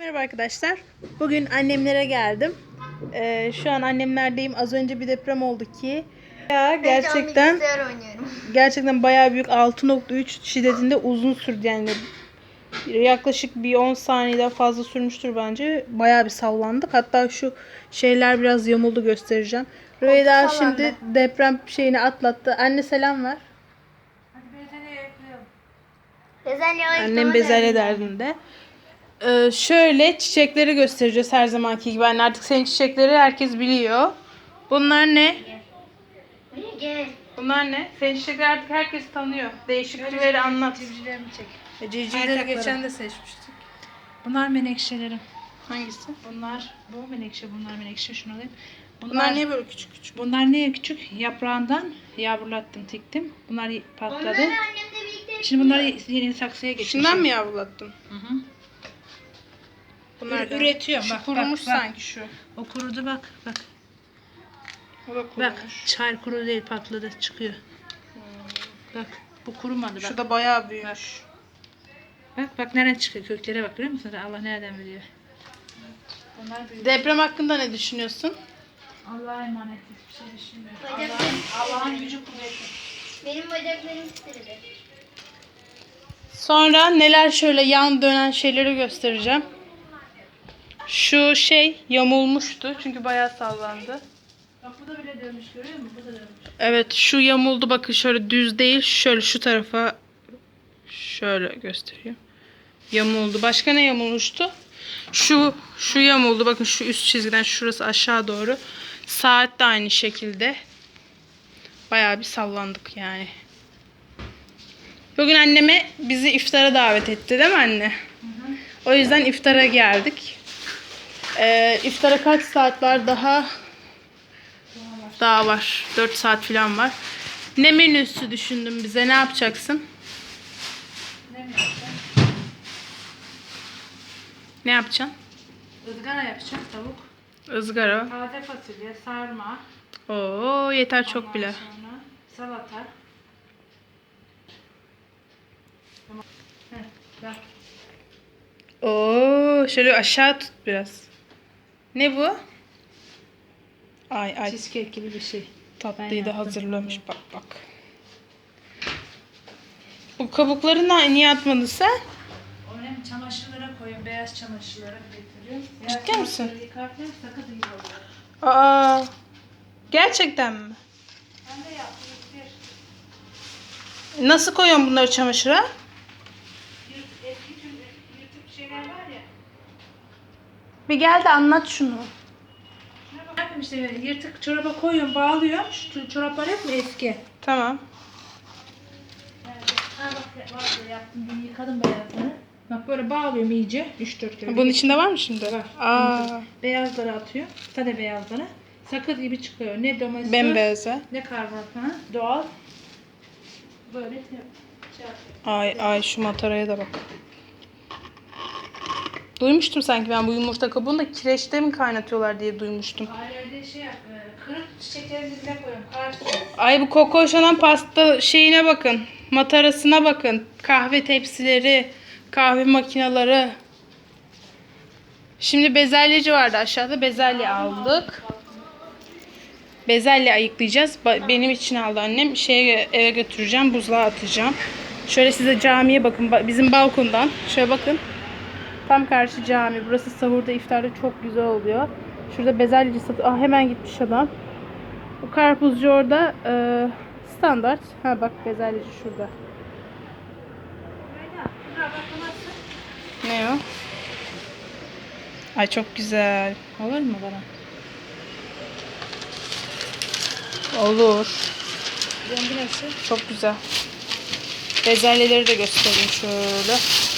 Merhaba arkadaşlar. Bugün annemlere geldim. Ee, şu an annemlerdeyim. Az önce bir deprem oldu ki. Ya gerçekten gerçekten bayağı büyük 6.3 şiddetinde uzun sürdü yani. Yaklaşık bir 10 saniyeden fazla sürmüştür bence. Bayağı bir sallandık. Hatta şu şeyler biraz yamuldu göstereceğim. Rüveyda sallandı. şimdi deprem şeyini atlattı. Anne selam ver. Bezelye Annem bezelye derdinde. Ee, şöyle çiçekleri göstereceğiz her zamanki gibi. Anne artık senin çiçekleri herkes biliyor. Bunlar ne? Gel. Bunlar ne? Senin çiçekleri artık herkes tanıyor. Değişiklikleri anlat. Civcivlerimi çek. E, Civcivleri geçen de seçmiştik. Bunlar menekşelerim. Hangisi? Bunlar bu menekşe, bunlar menekşe. Şunu alayım. Bunlar niye böyle küçük küçük? Bunlar niye küçük? Yaprağından yavrulattım, tiktim. Bunlar patladı. Onları annemle birlikte Şimdi bunları yeni saksıya geçireceğim. Şundan mı yavrulattın? Hı hı. Bunlar Ür- üretiyorum. Şu Bak, kurumuş bak, sanki şu. O kurudu bak, bak. O da Bak, kurumuş. çay kuru değil patladı, çıkıyor. Bak, bu kurumadı bak. Şu da bayağı büyümüş. Bak, bak nereden çıkıyor köklere bak görüyor musun? Allah nereden biliyor. Büyük. Deprem hakkında ne düşünüyorsun? Allah'a emanet hiçbir şey düşünmüyorum. Bacaklarım Allah'ın gücü kuvveti. Benim bacaklarım titredi. Sonra neler şöyle yan dönen şeyleri göstereceğim. Şu şey yamulmuştu çünkü bayağı sallandı. Bak bu da bile dönmüş görüyor musun? Bu da dönmüş. Evet şu yamuldu bakın şöyle düz değil şöyle şu tarafa şöyle göstereyim. Yamuldu. Başka ne yamulmuştu? Şu şu yamuldu. Bakın şu üst çizgiden şurası aşağı doğru. Saat de aynı şekilde. Bayağı bir sallandık yani. Bugün anneme bizi iftara davet etti değil mi anne? O yüzden iftara geldik. Ee, iftara kaç saat var daha? Daha var. 4 saat falan var. Ne menüsü düşündün bize? Ne yapacaksın? Ne yapacağım? Ne yapacaksın? Izgara yapacağım tavuk. Izgara. Taze fasulye, sarma. Oo yeter çok ondan bile. Sonra salata. Tamam. Heh. Oo şöyle aşağı tut biraz. Ne bu? Ay ay Cheesecake gibi bir şey. tatlıyı da hazırlamış bak bak. Bu kabukları ne- niye atmadın sen? Onu hem çamaşırlara koyuyorum, beyaz çamaşırlara getiriyorum. Ciddi Beyaz misin? çamaşırları Yıkarken sakız iyi oluyor. Aa gerçekten mi? Ben de yaptım. Nasıl koyuyorsun bunları çamaşıra? yırt- eski tüm yırtık şeyler var ya. Bir gel de anlat şunu. Ne yapayım işte yırtık çoraba koyuyorum, bağlıyorum. Şu çoraplar hep mi eski? Tamam. Ha bak vardı yaptım, bunu yıkadım beyazları. Bak böyle bağlıyorum iyice. 3-4 kere. Bunun içinde var mı şimdi? Var. Aa Beyazları atıyor. Sade beyazları. Sakız gibi çıkıyor. Ne domates, bembeyazı. ne karbonat. Doğal. Böyle şey şey yapıyor. Ay ay şu mataraya da bak. Duymuştum sanki ben bu yumurta kabuğunu da kireçte mi kaynatıyorlar diye duymuştum. Ailede şey yap, e, kırık koyuyorum. Ay bu kokoşanan pasta şeyine bakın. Matarasına bakın. Kahve tepsileri, kahve makineleri. Şimdi bezelyeci vardı aşağıda. Bezelye aldık. Bezelye ayıklayacağız. Benim için aldı annem. Şeye eve götüreceğim. Buzluğa atacağım. Şöyle size camiye bakın. Ba- Bizim balkondan. Şöyle bakın. Tam karşı cami. Burası sahurda iftarda çok güzel oluyor. Şurada bezelyeci satı. Ah hemen gitmiş adam. Bu karpuzcu orada e, standart. Ha bak bezelyeci şurada. Ne o? Ay çok güzel. Olur mu bana? Olur. Çok güzel. Bezelyeleri de göstereyim şöyle.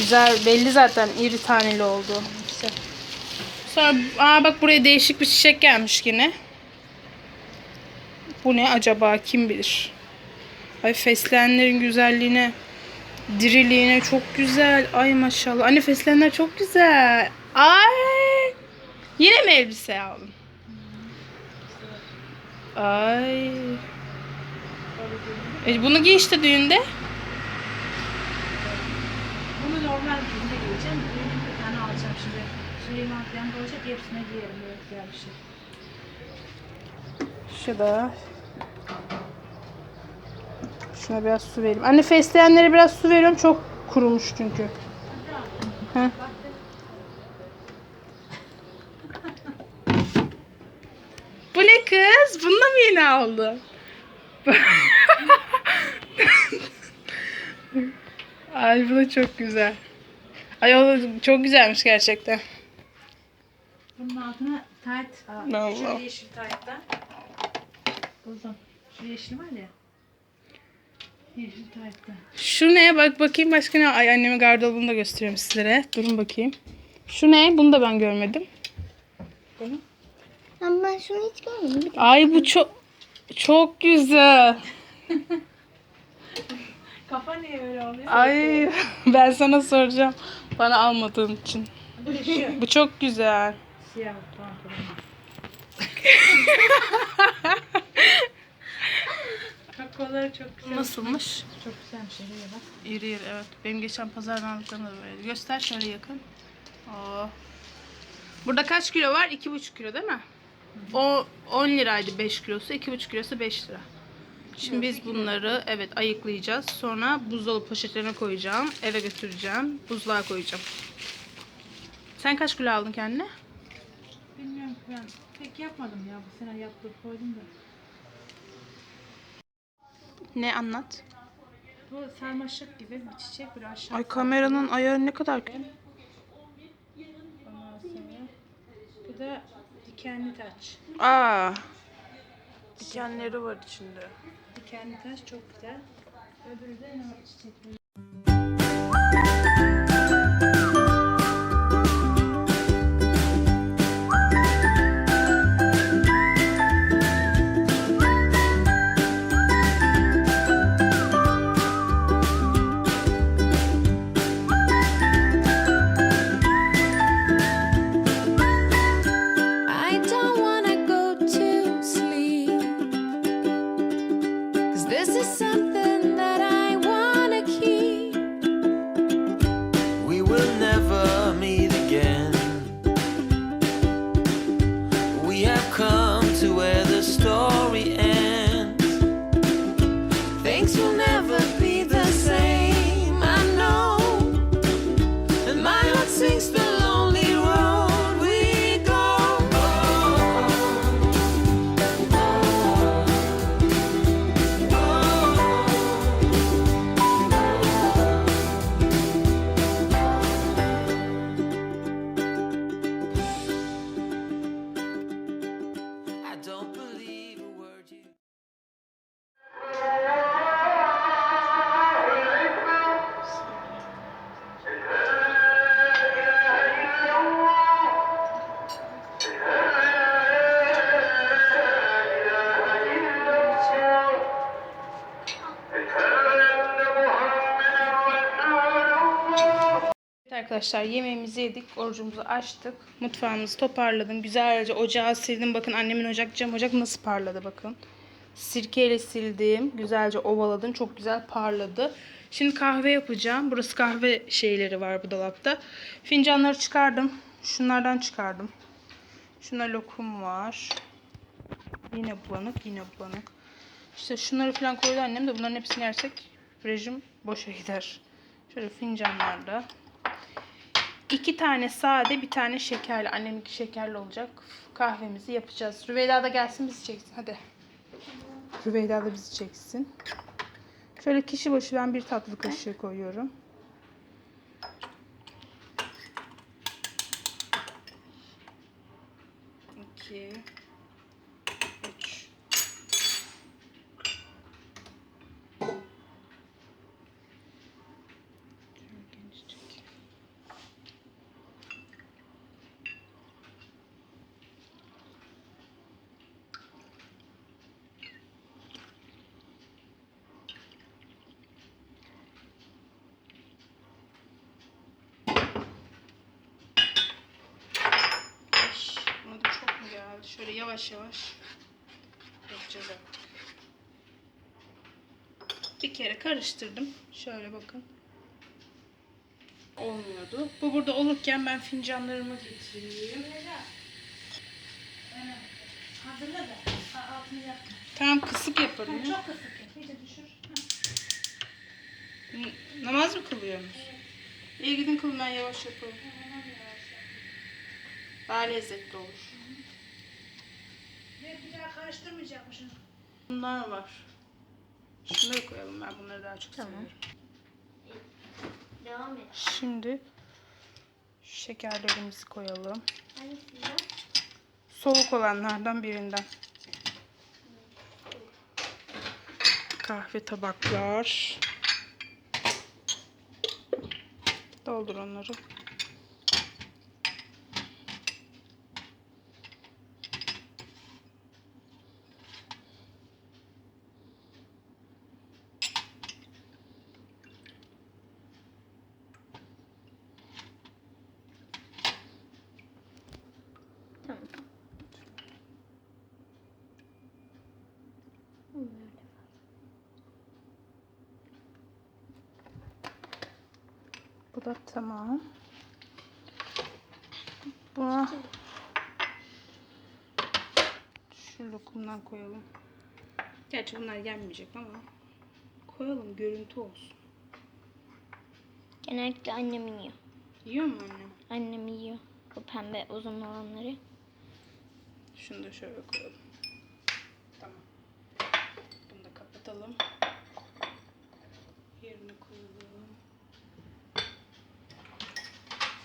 Güzel. Belli zaten iri taneli oldu. Sonra aa bak buraya değişik bir çiçek gelmiş yine. Bu ne acaba kim bilir. Ay fesleğenlerin güzelliğine, diriliğine çok güzel. Ay maşallah. Anne fesleğenler çok güzel. Ay. Yine mi elbise aldın? Ay. E bunu giy işte düğünde. Bunu normal günde giyeceğim. Düğünümde Şeyin altından olacak hepsine giyerim böyle güzel bir şey. Şu da. Şuna biraz su vereyim. Anne fesleğenlere biraz su veriyorum. Çok kurumuş çünkü. Heh. Bu ne kız? Bununla mı yeni aldın? Ay bu da çok güzel. Ay o da çok güzelmiş gerçekten. Bunun altına tayt. Allah. Şu yeşil tayttan. Buldum. Şu yeşil var ya. Yeşil tayttan. Şu ne? Bak bakayım başka ne? Ay annemin gardırobunu da göstereyim sizlere. Durun bakayım. Şu ne? Bunu da ben görmedim. Ama ben şunu hiç görmedim. Ay bu çok çok güzel. Kafa niye böyle oluyor? Ay ben sana soracağım. Bana almadığın için. Bu da şu. Bu çok güzel. Siyah pantolon. Kolları çok güzel. Nasılmış? Çok güzelmiş. Şuraya bak. İri iri evet. Benim geçen pazardan aldıklarım da böyle. Göster şöyle yakın. Oo. Burada kaç kilo var? 2,5 kilo değil mi? O 10 liraydı 5 kilosu. 2,5 kilosu 5 lira. Şimdi biz bunları evet ayıklayacağız. Sonra buzdolabı poşetlerine koyacağım. Eve götüreceğim. Buzluğa koyacağım. Sen kaç kilo aldın kendine? Bilmiyorum ki ben pek yapmadım ya. Bu sene yaptım koydum da. Ne anlat? Bu sarmaşık gibi bir çiçek bir aşağı. Ay kameranın ayarı ne kadar Ondan sonra bu da dikenli taç. Aa. Dikenleri var içinde. Dikenli taş çok güzel. Öbürü de çiçekli. Arkadaşlar yemeğimizi yedik, orucumuzu açtık. Mutfağımızı toparladım. Güzelce ocağı sildim. Bakın annemin ocak cam ocak nasıl parladı bakın. Sirkeyle sildim. Güzelce ovaladım. Çok güzel parladı. Şimdi kahve yapacağım. Burası kahve şeyleri var bu dolapta. Fincanları çıkardım. Şunlardan çıkardım. Şuna lokum var. Yine bulanık, yine bulanık. İşte şunları falan koydu annem de bunların hepsini yersek rejim boşa gider. Şöyle fincanlarda. İki tane sade, bir tane şekerli. Anneminki şekerli olacak. Kahvemizi yapacağız. Rüveyda da gelsin bizi çeksin. Hadi. Rüveyda da bizi çeksin. Şöyle kişi başı ben bir tatlı kaşığı koyuyorum. İki. Üç. Şöyle geniş çekeyim. Ay, Buna da çok mu geldi? Şöyle yavaş yavaş yapacağız artık. Bir kere karıştırdım. Şöyle bakın. olmuyordu. Bu burada olurken ben fincanlarımı getireyim. Hazırla da. Altını yap. Tamam kısık yaparım ya. Çok kısık yap. İyice düşür. N- Namaz mı kılıyorsunuz? İyi gidin kılın ben yavaş yapalım. Daha lezzetli olur. Bir, bir daha karıştırmayacakmışsın. Bunlar var. Şunları koyalım ben bunları daha çok seviyorum. Devam et. Şimdi şekerlerimizi koyalım. Hangisinden? Soğuk olanlardan birinden. Kahve tabaklar. Doldur onları. Bu da tamam. Buna şu lokumdan koyalım. Gerçi bunlar yenmeyecek ama koyalım görüntü olsun. Genellikle annem yiyor. Yiyor mu annem? Annem yiyor. O pembe uzun olanları. Şunu da şöyle koyalım. Tamam. Bunu da kapatalım. Yerine koyalım.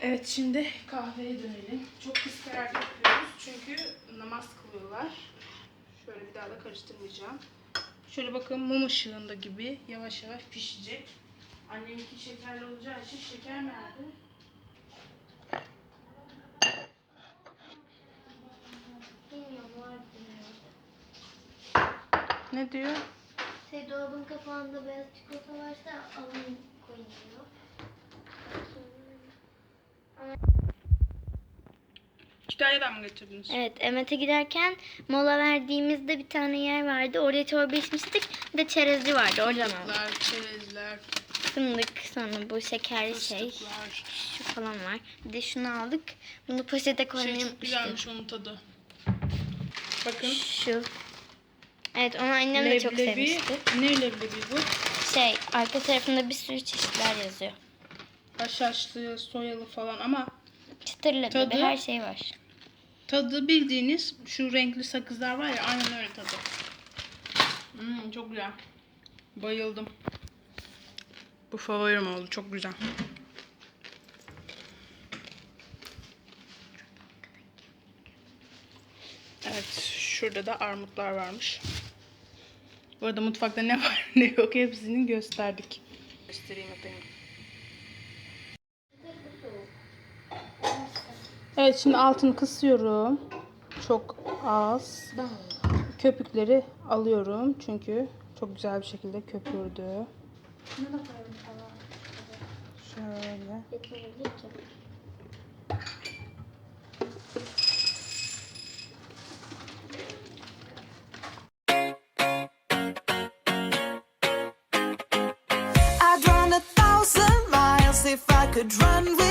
Evet şimdi kahveye dönelim. Çok kıskarak yapıyoruz çünkü namaz kılıyorlar. Şöyle bir daha da karıştırmayacağım. Şöyle bakın mum ışığında gibi yavaş yavaş pişecek. Anneminki şekerli olacağı için şeker nerede? Ne diyor? Şey dolabın kapağında beyaz çikolata varsa alın koyun diyor. Kütahya'dan mı getirdiniz? Evet, Emet'e giderken mola verdiğimizde bir tane yer vardı. Oraya çorba içmiştik. Bir de çerezci vardı. Oradan aldık. Fındıklar, çerezler, Fındık sonra bu şekerli şey. fıstıklar. Şu falan var. Bir de şunu aldık. Bunu poşete koymayı Şey çok güzelmiş onun tadı. Bakın. Şu. Evet onu annem de çok sevmişti. Ne leblebi bu? Şey arka tarafında bir sürü çeşitler yazıyor. Haşhaşlı, soyalı falan ama Çıtır leblebi Tadı? her şey var. tadı bildiğiniz şu renkli sakızlar var ya aynen öyle tadı. Hmm, çok güzel. Bayıldım. Bu favorim oldu. Çok güzel. Evet. Şurada da armutlar varmış. Bu arada mutfakta ne var ne yok hepsini gösterdik. Göstereyim efendim. Evet şimdi altını kısıyorum. Çok az. Köpükleri alıyorum çünkü çok güzel bir şekilde köpürdü. Şöyle. I'd run with